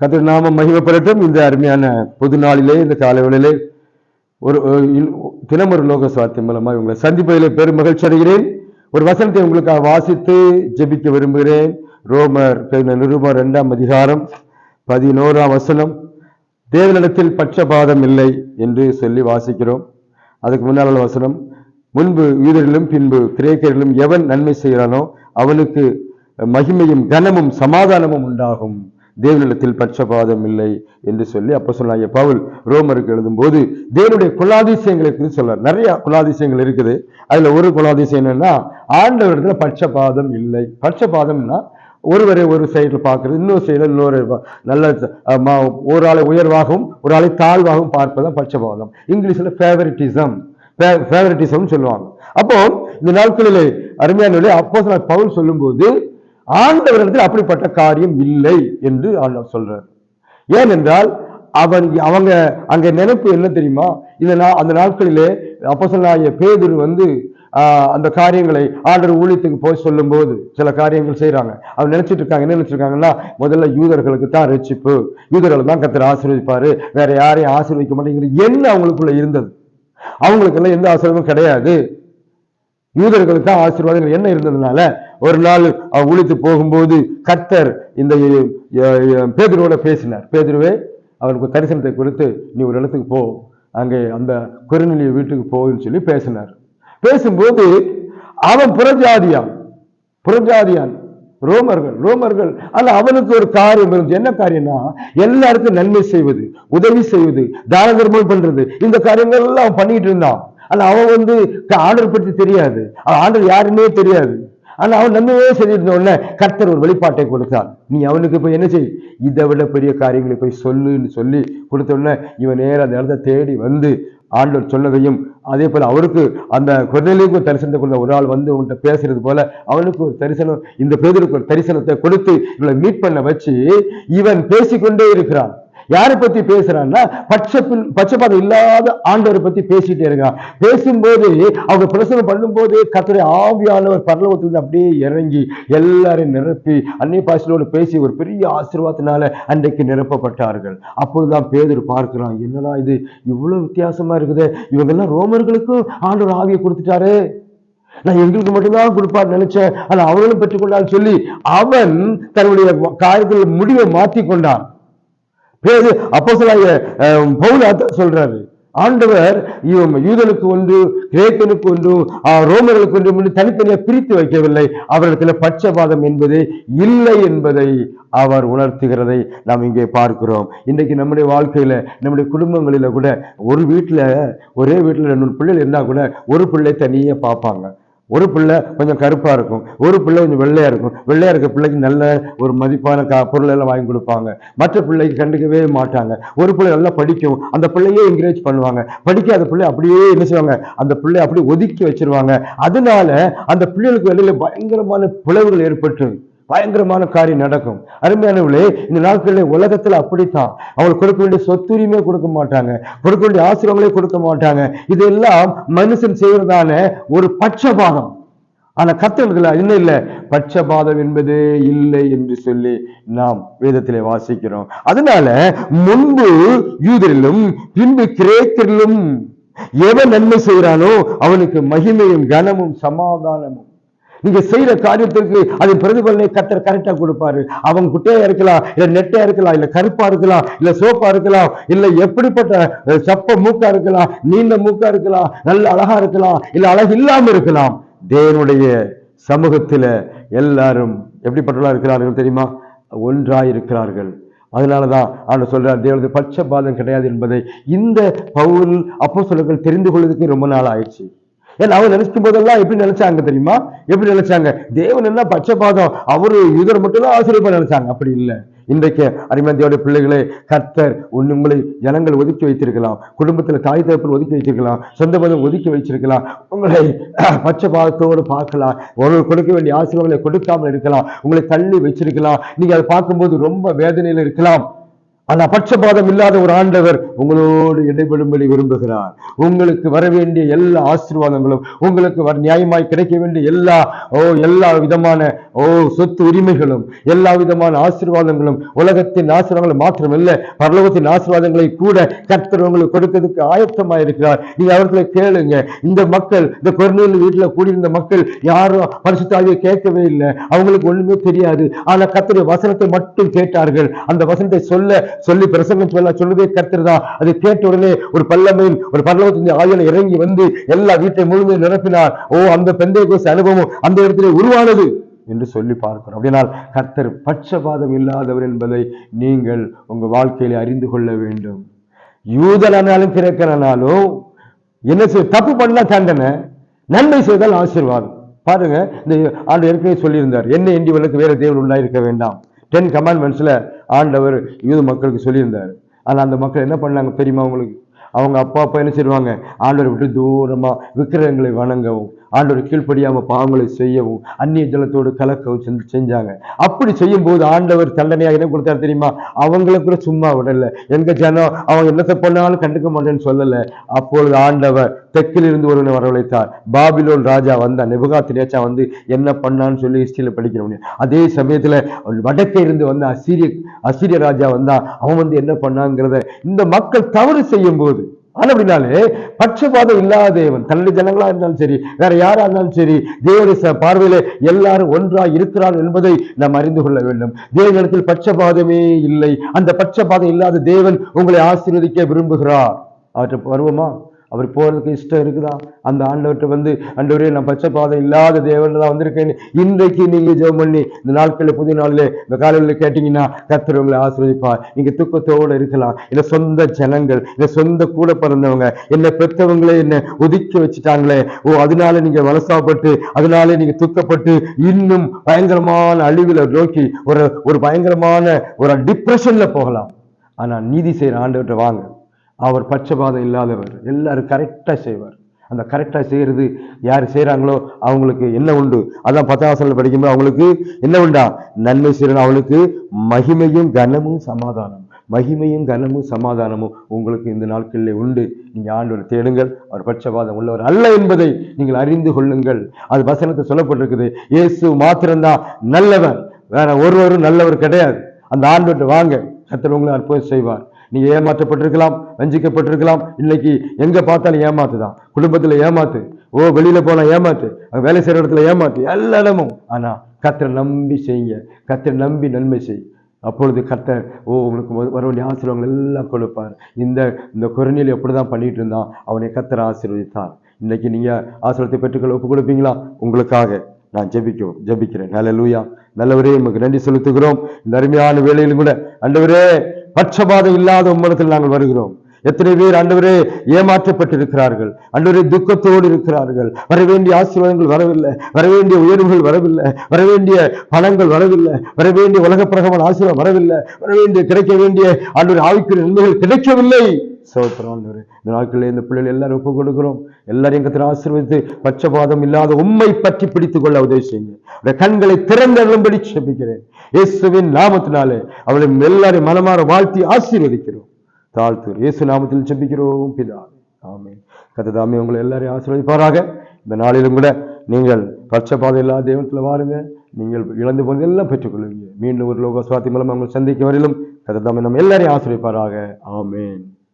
கத்திர நாம மகிமைப்படட்டும் இந்த அருமையான பொது நாளிலே இந்த காலவெளியிலே ஒரு ஒரு தினம் ஒரு லோக சுவாத்தியம் மூலமாக உங்களை சந்திப்பதிலே பெரும் மகிழ்ச்சி அடைகிறேன். ஒரு வசனத்தை உங்களுக்காக வாசித்து ஜெபிக்க விரும்புகிறேன். ரோமர் நிருபர் இரண்டாம் அதிகாரம் பதினோராம் வசனம். தேவனிடத்தில் பட்சபாதம் இல்லை என்று சொல்லி வாசிக்கிறோம். அதுக்கு முன்னால் உள்ள வசனம். முன்பு யூதரிலும் பின்பு கிரேக்கரிலும் எவன் நன்மை செய்கிறானோ அவனுக்கு மகிமையும் கனமும் சமாதானமும் உண்டாகும். தேவனிடத்தில் பட்சபாதம் இல்லை என்று சொல்லி அப்போ சொன்னாங்க பவுல் ரோமருக்கு எழுதும்போது தேவனுடைய குலாதிசயங்களை குறித்து சொல்றார். நிறைய குலாதிசயங்கள் இருக்குது. அதுல ஒரு குலாதிசயம் என்னன்னா ஆண்டவரிடத்துல பட்சபாதம் இல்லை. பட்சபாதம்னா ஒருவரை ஒரு சைடில் பார்க்கறது இன்னொரு சைடில் இன்னொரு நல்ல ஒரு ஆளை உயர்வாகவும் ஒரு ஆளை தாழ்வாகவும் பார்ப்பதுதான் பட்சபாதம். இங்கிலீஷில் ஃபேவரிட்டிசம் ஃபேவரட்டிசம்னு சொல்லுவாங்க. அப்போ இந்த நாட்களிலே அருமையான அப்போ பவுல் சொல்லும்போது ஆண்டவரிடத்தில் அப்படிப்பட்ட காரியம் இல்லை என்று ஆண்டவர் சொல்றார். ஏனென்றால் அவன் அவங்க அங்க நினைப்பு என்ன தெரியுமா? இந்த நா- அந்த நாட்களிலே அப்பசனாய பேதுரு வந்து அந்த காரியங்களை ஆண்டர் ஊழியத்துக்கு போய் சொல்லும்போது சில காரியங்கள் செய்கிறாங்க அவங்க நினைச்சிட்டு இருக்காங்க என்ன நினைச்சிருக்காங்கன்னா முதல்ல யூதர்களுக்கு தான் ரட்சிப்பு. யூதர்கள் தான் கத்தர் ஆசீர்வதிப்பாரு. வேற யாரையும் ஆசீர்வதிக்க மாட்டேங்கிற என்ன அவங்களுக்குள்ள இருந்தது. அவங்களுக்கெல்லாம் எந்த ஆசீர்வாதமும் கிடையாது. யூதர்களுக்கு தான் ஆசீர்வாதம் என்ன இருந்ததுனால ஒரு நாள் அவர் ஊழித்து போகும்போது கர்த்தர் இந்த பேதுருவோட பேசினார். பேதுருவே அவனுக்கு தரிசனத்தை கொடுத்து நீ ஒரு இடத்துக்கு போ. அங்கே அந்த குறுநிலைய வீட்டுக்கு போகுன்னு சொல்லி பேசினார். பேசும்போது அவன் புறஜாதியான். புறஜாதியான். ரோமர்கள் ரோமர்கள். ஆனால் அவனுக்கு ஒரு காரியம் இருந்துச்சு. என்ன காரியம்னா எல்லாருக்கும் நன்மை செய்வது உதவி செய்வது தான தர்மம் பண்றது. இந்த காரியங்கள் எல்லாம் அவன் பண்ணிட்டு இருந்தான். ஆனால் அவன் வந்து ஆண்டர் பற்றி தெரியாது. அவன் ஆண்டர் யாருன்னே தெரியாது. ஆனா அவன் நன்மையே செஞ்சிருந்த கர்த்தர் ஒரு வெளிப்பாட்டை கொடுத்தான். நீ அவனுக்கு போய் என்ன செய்? இதை விட பெரிய காரியங்களை போய் சொல்லுன்னு சொல்லி கொடுத்தோடனே இவன் நேரா அந்த இடத்த தேடி வந்து ஆண்டவர் சொன்னதையும் அதே போல அவருக்கு அந்த குரலுக்கு ஒரு தரிசனத்தை கொடுத்த ஒரு ஆள் வந்து உன்கிட்ட பேசுறது போல அவனுக்கு ஒரு தரிசனம் இந்த பேதருக்கு ஒரு தரிசனத்தை கொடுத்து இவளை மீட் பண்ண வச்சு இவன் பேசிக்கொண்டே இருக்கிறான். யாரை பத்தி பேசுறான்னா பட்சப்பில் பட்சபாதம் இல்லாத ஆண்டவரை பத்தி பேசிட்டே இருக்கான். பேசும்போது அவங்க பிரசனம் பண்ணும்போது கத்தரை ஆவியானவர் பரலோகத்திலிருந்து அப்படியே இறங்கி எல்லாரையும் நிரப்பி அன்னை பாசிலோடு பேசி ஒரு பெரிய ஆசீர்வாதத்தினால அன்றைக்கு நிரப்பப்பட்டார்கள். அப்பொழுதுதான் பேதர் பார்க்கிறான் என்னடா இது? இவ்வளவு வித்தியாசமா இருக்குது. இவங்கெல்லாம் ரோமர்களுக்கும் ஆண்டவர் ஆவியை கொடுத்துட்டாரு. நான் எங்களுக்கு மட்டும்தான் கொடுப்பார் நினைச்சேன். ஆனா அவர்களும் பெற்றுக்கொண்டான்னு சொல்லி அவன் தன்னுடைய காரியத்தில் முடிவை மாற்றி கொண்டான் பேரு அப்போ பவுல் அதான் சொல்றாரு. ஆண்டவர் இவன் யூதனுக்கு ஒன்று கிரேக்கனுக்கு ஒன்று ரோமர்களுக்கு ஒன்று என்று தனித்தனியாக பிரித்து வைக்கவில்லை. அவரிடத்தில் பட்சபாதம் என்பது இல்லை என்பதை அவர் உணர்த்துகிறதை நாம் இங்கே பார்க்கிறோம். இன்றைக்கு நம்முடைய வாழ்க்கையில் நம்முடைய குடும்பங்களில் கூட ஒரு வீட்டில் ஒரே வீட்டில் ரெண்டு பிள்ளைகள் இருந்தால் கூட ஒரு பிள்ளை தனியே பார்ப்பாங்க. ஒரு பிள்ளை கொஞ்சம் கருப்பாக இருக்கும். ஒரு பிள்ளை கொஞ்சம் வெள்ளையாக இருக்கும். வெள்ளையாக இருக்க பிள்ளைக்கு நல்ல ஒரு மதிப்பான கா பொருளெல்லாம் வாங்கி கொடுப்பாங்க. மற்ற பிள்ளைக்கு கண்டுக்கவே மாட்டாங்க. ஒரு பிள்ளை நல்லா படிக்கும். அந்த பிள்ளையே என்கரேஜ் பண்ணுவாங்க. படிக்காத பிள்ளை அப்படியே என்ன செய்வாங்க? அந்த பிள்ளை அப்படியே ஒதுக்கி வச்சிருவாங்க. அதனால அந்த பிள்ளைகளுக்கு வெளியில் பயங்கரமான பிளவுகள் ஏற்பட்டு பயங்கரமான காரியம் நடக்கும். அருமையானவர்களே இந்த நாட்களில் உலகத்துல அப்படித்தான். அவங்களுக்கு கொடுக்க வேண்டிய சொத்துரிமையை கொடுக்க மாட்டாங்க. கொடுக்க வேண்டிய ஆசிரியங்களே கொடுக்க மாட்டாங்க. இதெல்லாம் மனுஷன் செய்வதான ஒரு பட்சபாதம். ஆனா கத்தல்கள இன்னும் இல்ல. பட்சபாதம் என்பதே இல்லை என்று சொல்லி நாம் வேதத்திலே வாசிக்கிறோம். அதனால முன்பு யூதரிலும் பின்பு கிரேக்கரிலும் எவன் நன்மை செய்கிறானோ அவனுக்கு மகிமையும் கனமும் சமாதானமும். நீங்க செய்யற காரியத்திற்கு அதன் பிரதிபலனை கத்தர் கரெக்டா கொடுப்பாரு. அவங்க குட்டையா இருக்கலாம் இல்ல நெட்டையா இருக்கலாம் இல்ல கருப்பா இருக்கலாம் இல்ல சோப்பா இருக்கலாம் இல்ல எப்படிப்பட்ட சப்ப மூக்கா இருக்கலாம் நீண்ட மூக்கா இருக்கலாம் நல்ல அழகா இருக்கலாம் இல்ல அழகு இல்லாம இருக்கலாம். தேவனுடைய சமூகத்தில் எல்லாரும் எப்படிப்பட்டவர்களா இருக்கிறார்கள் தெரியுமா? ஒன்றாய் இருக்கிறார்கள். அதனால தான் அவன் ஆண்டு சொல்றார் தேவனுடைய பட்சபாதம் கிடையாது என்பதை. இந்த பவுல் அப்போ தெரிந்து கொள்வதற்கு ரொம்ப நாள் ஆயிடுச்சு. ஏன்னா அவர் நினைக்கும் போதெல்லாம் எப்படி நினைச்சாங்க தெரியுமா? எப்படி நினைச்சாங்க? தேவன் என்ன பட்சபாதம் அவரு யூதர் மட்டும்தான் ஆசிரியப்பா நினைச்சாங்க. அப்படி இல்லை. இன்றைக்கு அரிமந்தியோட பிள்ளைகளை கர்த்தர் உன் உங்களை ஜனங்கள் ஒதுக்கி வைத்திருக்கலாம். குடும்பத்துல தாய் தகப்பன் ஒதுக்கி வைத்திருக்கலாம். சொந்த பந்தம் ஒதுக்கி வச்சிருக்கலாம் உங்களை பச்சை பாதத்தோடு பார்க்கலாம். உங்களுக்கு கொடுக்க வேண்டிய ஆசீர்வாதங்களை கொடுக்காமல் இருக்கலாம். உங்களை தள்ளி வச்சிருக்கலாம் நீங்க அதை பார்க்கும்போது ரொம்ப வேதனையில இருக்கலாம். ஆனால் பட்சபாதம் இல்லாத ஒரு ஆண்டவர் உங்களோடு இடைபெடும்படி விரும்புகிறார். உங்களுக்கு வர வேண்டிய எல்லா ஆசீர்வாதங்களும் உங்களுக்கு வர நியாயமாய் கிடைக்க வேண்டிய எல்லா ஓ எல்லா விதமான ஓ சொத்து உரிமைகளும் எல்லா விதமான ஆசீர்வாதங்களும் உலகத்தின் ஆசீர்வாதங்கள் மாத்திரமல்ல பரலோகத்தின் ஆசீர்வாதங்களை கூட கர்த்தர் உங்களுக்கு கொடுக்கிறதுக்கு ஆயத்தமாக இருக்கிறார். நீங்க அவர்களை கேளுங்க. இந்த மக்கள் இந்த கொரோனா வீட்டில் கூடியிருந்த மக்கள் யாரும் பரிசுத்தாவியை கேட்கவே இல்லை. அவங்களுக்கு ஒண்ணுமே தெரியாது. ஆனால் கர்த்தருடைய வசனத்தை மட்டும் கேட்டார்கள். அந்த வசனத்தை சொல்ல சொல்லி பிரசங்கம் சொல்ல சொல்லுதே கர்த்தர் தான். அதை கேட்ட உடனே ஒரு பல்லமையில் ஒரு பல்லவத்தின் ஆயுள் இறங்கி வந்து எல்லா வீட்டை முழுமையும் நிரப்பினார். ஓ அந்த பெந்தை அனுபவம் அந்த இடத்திலே உருவானது என்று சொல்லி பார்க்கிறோம். அப்படினால் கர்த்தர் பட்சபாதம் இல்லாதவர் என்பதை நீங்கள் உங்க வாழ்க்கையில அறிந்து கொள்ள வேண்டும். யூதனானாலும் கிரக்கனானாலும் என்ன செய்ய தப்பு பண்ணா தண்டனை நன்மை செய்தால் ஆசீர்வாதம். பாருங்க இந்த ஆண்டு ஏற்கனவே சொல்லியிருந்தார் என்ன எண்டிவனுக்கு வேற தேவன் உண்டாயிருக்க வேண்டாம். டென் கமாண்ட்மெண்ட்ஸில் ஆண்டவர் யூத மக்களுக்கு சொல்லியிருந்தார். ஆனால் அந்த மக்கள் என்ன பண்ணாங்க தெரியுமா அவங்களுக்கு அவங்க அப்பா அப்பா என்ன செய்வாங்க? ஆண்டவரை விட்டு தூரமாக விக்கிரகங்களை வணங்கவும் ஆண்டவர் கீழ்ப்படியாமல் பாவங்களை செய்யவும் அந்நிய ஜலத்தோடு கலக்கவும் செஞ்சு- செஞ்சாங்க. அப்படி செய்யும் போது ஆண்டவர் தண்டனையாக என்ன கொடுத்தாரு தெரியுமா? அவங்கள கூட சும்மா விடல. எங்க ஜனம் அவங்க என்னத்தை பண்ணாலும் கண்டுக்க மாட்டேன்னு சொல்லல. அப்பொழுது ஆண்டவர் தெற்கில் இருந்து ஒருவனை வரவழைத்தார். பாபிலோன் ராஜா வந்தான். நெபுகாத் நேச்சா வந்து என்ன பண்ணான்னு சொல்லி ஹிஸ்டரியில் படிக்கிறோம் அதே சமயத்தில் வடக்கே இருந்து வந்த அசீரிய அசீரிய ராஜா வந்தா அவன் வந்து என்ன பண்ணாங்கிறத இந்த மக்கள் தவறு செய்யும் போது ஆனா அப்படின்னாலே பட்சபாதம் இல்லாத தேவன் தன்னுடைய ஜனங்களா இருந்தாலும் சரி வேற யாரா இருந்தாலும் சரி தேவனுடைய ச- பார்வையில எல்லாரும் ஒன்றா இருக்கிறார் என்பதை நாம் அறிந்து கொள்ள வேண்டும். தேவனிடத்தில் பட்சபாதமே இல்லை. அந்த பட்சபாதம் இல்லாத தேவன் உங்களை ஆசீர்வதிக்க விரும்புகிறார். அவற்றை வருவோமா அவர் போகிறதுக்கு இஷ்டம் இருக்குதா? அந்த ஆண்டவர்கிட்ட வந்து ஆண்டவரே நான் பச்சை பாதை இல்லாத தேவன் தான் வந்திருக்கேன். இன்றைக்கு நீங்கள் ஜெபம் பண்ணி இந்த நாட்களில் புதிய நாளில் இந்த காலையில் கேட்டிங்கன்னா கர்த்தர் உங்களை ஆசீர்வதிப்பார். நீங்க துக்கத்தோடு இருக்கலாம். இல்லை சொந்த ஜனங்கள் இல்லை சொந்த கூட பிறந்தவங்க என்னை பெற்றவங்களே என்னை ஒதுக்கி வச்சுட்டாங்களே. ஓ அதனால நீங்கள் வலசாப்பட்டு அதனால நீங்கள் துக்கப்பட்டு இன்னும் பயங்கரமான அழிவில் நோக்கி ஒரு ஒரு பயங்கரமான ஒரு டிப்ரெஷனில் போகலாம். ஆனால் நீதி செய்கிற ஆண்டவர்கிட்ட வாங்க. அவர் பட்சபாதம் இல்லாதவர். எல்லாரும் கரெக்டாக செய்வார். அந்த கரெக்டாக செய்கிறது யார் செய்கிறாங்களோ அவங்களுக்கு என்ன உண்டு? அதான் பத்தாம் வசனத்தில் படிக்கும்போது அவங்களுக்கு என்ன உண்டா? நன்மை செய்யணும் அவளுக்கு மகிமையும் கனமும் சமாதானம். மகிமையும் கனமும் சமாதானமும் உங்களுக்கு இந்த நாட்களிலே உண்டு. நீங்கள் ஆண்டவர் தேடுங்கள். அவர் பட்சபாதம் உள்ளவர் அல்ல என்பதை நீங்கள் அறிந்து கொள்ளுங்கள். அது வசனத்தை சொல்லப்பட்டிருக்குது. இயேசு மாத்திரம்தான் நல்லவர். வேற ஒருவரும் நல்லவர் கிடையாது. அந்த ஆண்டு வாங்க. கர்த்தர் உங்களை அற்புதம் செய்வார். நீங்கள் ஏமாற்றப்பட்டிருக்கலாம் வஞ்சிக்கப்பட்டிருக்கலாம். இன்னைக்கு எங்கே பார்த்தாலும் ஏமாத்து தான். குடும்பத்தில் ஏமாத்து. ஓ வெளியில் போனால் ஏமாத்து. வேலை செய்கிற இடத்துல ஏமாத்து. எல்லா இடமும். ஆனால் கத்தரை நம்பி செய்யுங்க. கத்தரை நம்பி நன்மை செய். அப்பொழுது கர்த்தர் ஓ உங்களுக்கு வ- வர வேண்டிய ஆசீர்வாதங்கள் எல்லாம் கொடுப்பார். இந்த இந்த குரணியில் எப்படிதான் பண்ணிட்டு இருந்தான்? அவனை கத்தர் ஆசீர்வதித்தார். இன்னைக்கு நீங்கள் ஆசீர்வாதத்தை பெற்றுக்கொள்ள ஒப்பு கொடுப்பீங்களா? உங்களுக்காக நான் ஜெபிக்கும் ஜெபிக்கிறேன். நல்ல லூயா நல்லவரே உமக்கு நன்றி செலுத்துகிறோம். இந்த அருமையான வேலையிலும் கூட அண்டவரே பட்சபாதம் இல்லாத உம்மனத்தில் நாங்கள் வருகிறோம். எத்தனை பேர் அண்டவரே ஏமாற்றப்பட்டிருக்கிறார்கள். அண்டவரே துக்கத்தோடு இருக்கிறார்கள். வர வேண்டிய ஆசீர்வாதங்கள் வரவில்லை. வர வேண்டிய உயர்வுகள் வரவில்லை. வர வேண்டிய பணங்கள் வரவில்லை. வர வேண்டிய உலக பிரகமான ஆசீர்வாதம் வரவில்லை. வர வேண்டிய கிடைக்க வேண்டிய ஆண்டவர் ஆவிக்குரிய நன்மைகள் கிடைக்கவில்லை. சோத்திரம் இந்த நாட்களில் இந்த பிள்ளைகள் எல்லாரும் ஒப்பு கொடுக்கிறோம். எல்லாரையும் கத்திர ஆசீர்வதித்து பட்சபாதம் இல்லாத உண்மை பற்றி பிடித்துக் கொள்ள உதவி செய்யுங்க. அவருடைய கண்களை திறந்தருளும்படி செபிக்கிறேன். இயேசுவின் நாமத்தினாலே அவளை எல்லாரையும் மனமாற வாழ்த்தி ஆசீர்வதிக்கிறோம். தாழ்த்து இயேசு நாமத்தில் செபிக்கிறோம் பிதா ஆமே கத்ததாமே உங்களை எல்லாரையும் ஆசீர்வதிப்பாராக. இந்த நாளிலும் கூட நீங்கள் பட்சபாதம் இல்லாத தெய்வத்தில் வாருங்க. நீங்கள் இழந்து போனதெல்லாம் பெற்றுக்கொள்வீங்க மீண்டும் ஒரு லோக சுவாத்தி மூலம் அவங்களை சந்திக்கும் வரையிலும் கத்ததாமே நம்ம எல்லாரையும் ஆசீர்வதிப்பாராக. ஆமேன்.